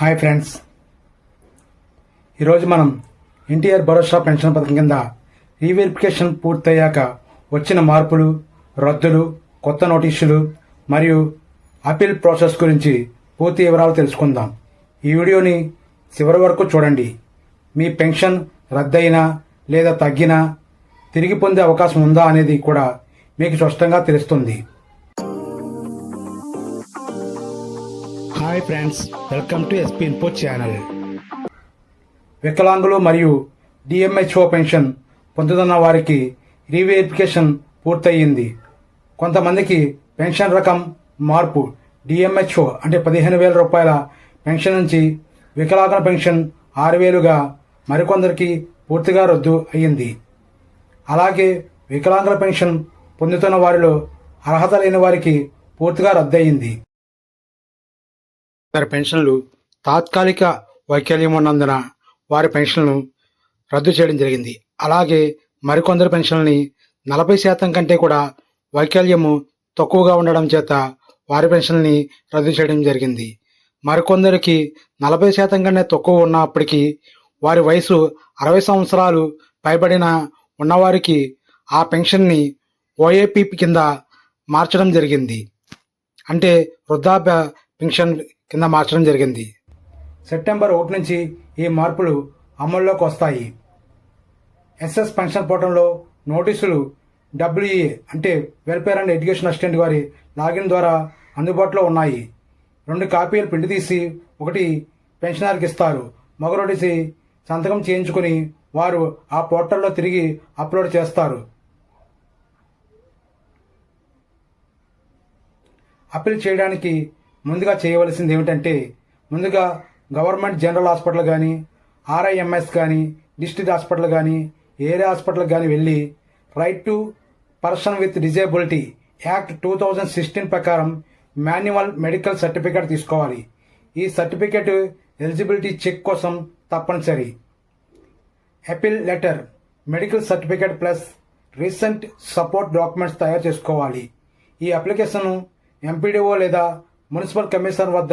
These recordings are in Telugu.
Hi friends. ఈరోజు మనం ఎన్టీఆర్ భరోసా పెన్షన్ పథకం కింద రీవెరిఫికేషన్ పూర్తయ్యాక వచ్చిన మార్పులు రద్దులు కొత్త నోటీసులు మరియు అపీల్ ప్రాసెస్ గురించి పూర్తి వివరాలు తెలుసుకుందాం. ఈ వీడియోని చివరి వరకు చూడండి. మీ పెన్షన్ రద్దయినా లేదా తగ్గినా తిరిగి పొందే అవకాశం ఉందా అనేది కూడా మీకు స్పష్టంగా తెలుస్తుంది. Hi friends welcome to SP info channel. వికలాంగులు మరియు డిఎంహెచ్ఓ పెన్షన్ పొందుతున్న వారికి రీవెరిఫికేషన్ పూర్తయింది. కొంతమందికి పెన్షన్ రకం మార్పు డిఎంహెచ్ఓ అంటే పదిహేను వేల రూపాయల పెన్షన్ నుంచి వికలాంగుల పెన్షన్ ఆరు వేలుగా మరికొందరికి పూర్తిగా రద్దు అయ్యింది. అలాగే వికలాంగుల పెన్షన్ పొందుతున్న వారిలో అర్హత లేని వారికి పూర్తిగా రద్దయింది. వారి పెన్షన్లు తాత్కాలిక వైకల్యం ఉన్నందున వారి పెన్షన్లను రద్దు చేయడం జరిగింది. అలాగే మరికొందరు పెన్షన్లని నలభై శాతం కంటే కూడా వైకల్యము తక్కువగా ఉండడం చేత వారి పెన్షన్ని రద్దు చేయడం జరిగింది. మరికొందరికి నలభై శాతం కంటే తక్కువ ఉన్నప్పటికీ వారి వయసు అరవై సంవత్సరాలు పైబడిన ఉన్నవారికి ఆ పెన్షన్ని ఓఏపీ కింద మార్చడం జరిగింది. అంటే వృద్ధాప్య పెన్షన్ కింద మార్చడం జరిగింది. సెప్టెంబర్ ఒకటి నుంచి ఈ మార్పులు అమల్లోకి వస్తాయి. ఎస్ఎస్ పెన్షన్ పోర్టంలో నోటీసులు డబ్ల్యూఏ అంటే వెల్ఫేర్ అండ్ ఎడ్యుకేషన్ అసిస్టెంట్ వారి లాగిన్ ద్వారా అందుబాటులో ఉన్నాయి. రెండు కాపీలు ప్రింట్ తీసి ఒకటి పెన్షనర్కి ఇస్తారు. మగరొడిసి సంతకం చేయించుకుని వారు ఆ పోర్టల్లో తిరిగి అప్లోడ్ చేస్తారు. అప్పీల్ చేయడానికి ముందుగా చేయవలసింది ఏమిటంటే ముందుగా గవర్నమెంట్ జనరల్ హాస్పిటల్ కానీ ఆర్ఐఎంఎస్ కానీ డిస్ట్రిక్ట్ హాస్పిటల్ కానీ ఏరియా హాస్పిటల్ కానీ వెళ్ళి right to person with disability act two thousand sixteen ప్రకారం మాన్యువల్ మెడికల్ సర్టిఫికేట్ తీసుకోవాలి. ఈ సర్టిఫికేట్ ఎలిజిబిలిటీ చెక్ కోసం తప్పనిసరి. Appeal letter medical certificate plus recent support documents తయారు చేసుకోవాలి. ఈ అప్లికేషన్ ఎంపీడీఓ లేదా మున్సిపల్ కమిషనర్ వద్ద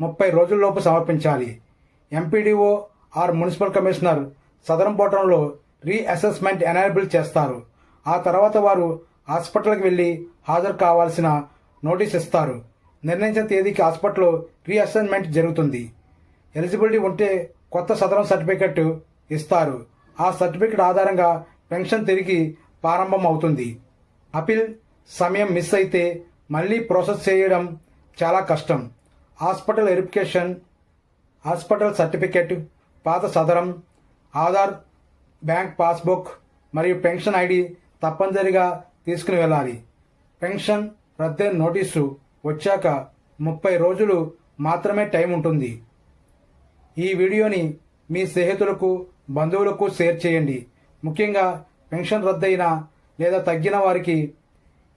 ముప్పై రోజుల్లోపు సమర్పించాలి. MPDO or municipal commissioner Sadarem పోవటంలో reassessment enable చేస్తారు. ఆ తర్వాత వారు హాస్పిటల్కి వెళ్ళి హాజరు కావాల్సిన నోటీస్ ఇస్తారు. నిర్ణయించిన తేదీకి హాస్పిటల్లో రీఅసెస్మెంట్ జరుగుతుంది. ఎలిజిబిలిటీ ఉంటే కొత్త సదరం సర్టిఫికెట్ ఇస్తారు. ఆ సర్టిఫికెట్ ఆధారంగా పెన్షన్ తిరిగి ప్రారంభం అవుతుంది అపీల్ సమయం మిస్ అయితే మళ్ళీ ప్రాసెస్ చేయడం చాలా కష్టం. హాస్పిటల్ వెరిఫికేషన్ హాస్పిటల్ సర్టిఫికెట్ పాత సదరం ఆధార్ బ్యాంక్ పాస్బుక్ మరియు పెన్షన్ ఐడి తప్పనిసరిగా తీసుకుని వెళ్ళాలి. పెన్షన్ రద్దే నోటీసు వచ్చాక ముప్పై రోజులు మాత్రమే టైం ఉంటుంది. ఈ వీడియోని మీ స్నేహితులకు బంధువులకు షేర్ చేయండి. ముఖ్యంగా పెన్షన్ రద్దయిన లేదా తగ్గిన వారికి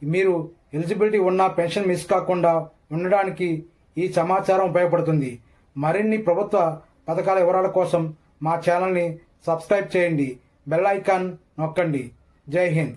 మీరు ఎలిజిబిలిటీ ఉన్న పెన్షన్ మిస్ కాకుండా ఉండడానికి ఈ సమాచారం ఉపయోగపడుతుంది. మరిన్ని ప్రభుత్వ పథకాల వివరాల కోసం మా ఛానల్ని సబ్స్క్రైబ్ చేయండి. బెల్ ఐకాన్ నొక్కండి. జై హింద్.